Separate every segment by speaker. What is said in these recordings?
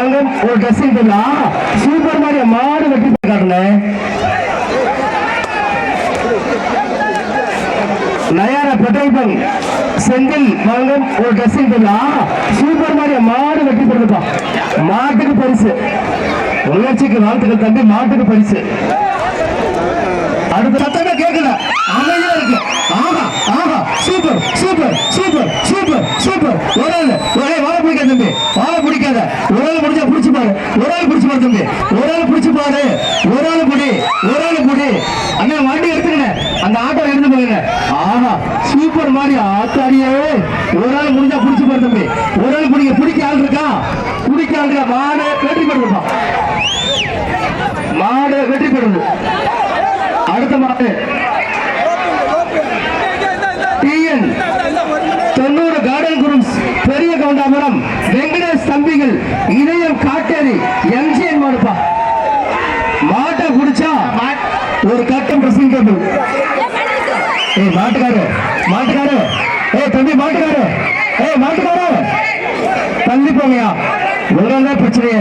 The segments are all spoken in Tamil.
Speaker 1: வாங்க ஒரு ட்ரெஸ்ஸிங் பண்ணலாம் சூப்பர் மாதிரி மாடு வெட்டி காட்டுனேன் நயாரா பெட்ரோல் பங்க் செந்தில் வாங்க ஒரு ட்ரெஸ்ஸிங் பண்ணலாம் சூப்பர் மாதிரி மாடு வெட்டி போடுதுப்பா மாட்டுக்கு பரிசு. உணர்ச்சிக்கு வாழ்த்துக்கள் தம்பி மாட்டுக்கு பரிசு. அடுத்த கேட்கல. அமைதியா இருக்கு ஆஹா ஆஹா super super super super super ஒரு ஆள் ஒரே வாழ பிடிக்காத தம்பி வாழ பிடிக்காத ஒரு ஆள் பிடிச்சா பிடிச்சு பாரு ஒரு ஆள் பிடிச்சு பாரு தம்பி ஒரு ஆள் பிடிச்சு பாரு ஒரு ஆள் பிடி ஒரு ஆள் பிடி அண்ணா வண்டி எடுத்துக்கினேன் அந்த ஆட்டோ எடுத்து போயிருங்க ஆஹா சூப்பர் மாதிரி ஆத்தாடியே ஒரு ஆள் முடிஞ்சா பிடிச்சு பாரு தம்பி. ஒரு ஆள் பிடிக்க பிடிக்க ஆள் இருக்கா? பிடிக்க ஆள் இருக்கா? மாடு வெற்றி பெறுதுப்பா மாடு வெற்றி பெறுது அடுத்த மாடு. டிஎன் தொண்ணூறு கார்டன் குரூப்ஸ் பெரிய கவுண்டாபுரம். வெங்கடேஷ் தம்பிகள். இதயம் காட்டேரி எம்ஜிஎன் மாடுப்பா. மாட்டை குடிச்சா ஒரு கட்டம் பிரசங்க ஏய் மாட்டுக்காரு மாட்டுக்காரு. ஏய் தம்பி மாட்டுக்காரு. ஏய் மாட்டுக்காரு. தள்ளி போங்கயா உங்களோட பிரச்சனையே.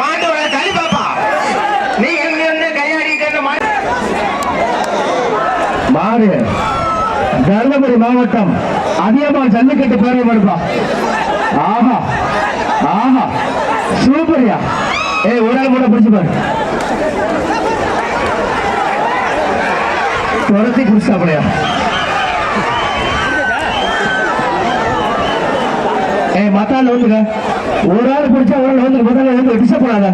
Speaker 2: மாட்டு வர தள்ளி பாப்பா. நீ இங்க வந்து கையாடிட்டு
Speaker 1: மாடு. தருமபுரி மாவட்டம். அதிகமாக ஜல்லிக்கட்டு பேரவை மடுப்பா ஆஹா ஆஹா. சூப்பர்யா. ஏய் ஒரு ஆள் கூட பிடிச்சு பாரு. துரத்தி பிடிச்சாப்படையா ஏ மத்தாள் வந்துங்க ஒரு ஆள் குடிச்சா ஒரு ஆள் வந்து மத்தாள் வந்து டிஸ்டர்ப் பண்ணாத.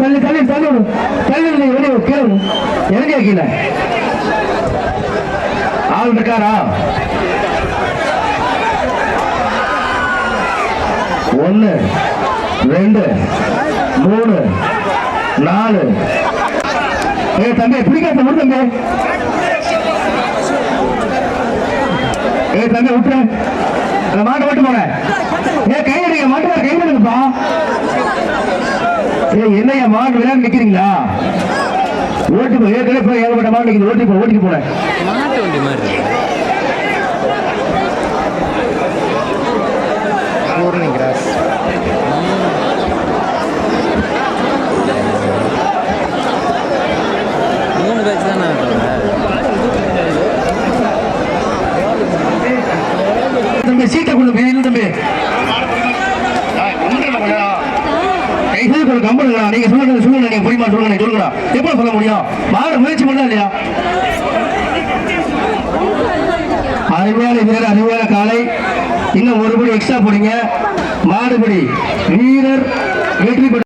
Speaker 1: தள்ளி தள்ளி தள்ளி விடு. தள்ளி விடு வெளியே கேளு இறங்கி கீழே? ஆள் இருக்காரா? ஒன்னு ரெண்டு மூணு நாலு. ஏ தம்பி பிடிக்காத விடு தம்பி. ஏ தம்பி விட்டுரு அந்த மாட்டை விட்டு போறேன் ஏ கை அடிங்க மாட்டு கை அடிங்கப்பா ஏ என்னையா மாடு விளையாண்டு நிக்கிறீங்களா? ஓட்டி போ ஏற்கனவே போய் ஏகப்பட்ட மாடு நிக்குது. ஓட்டி போ ஓட்டிக்கு போறேன் ஒரு கம்பெனி நீங்க சொல்லுங்க சொல்லுங்க நீங்க புரியுமா சொல்லுங்க நீங்க சொல்லுங்கடா. எப்ப சொல்ல முடியும்? மாற முயற்சி பண்ணா இல்லையா? அருமையான வீரர் அருமையான காலை இன்னும் ஒரு படி எக்ஸ்ட்ரா போடுங்க. மாடுபடி. வீரர் வெற்றி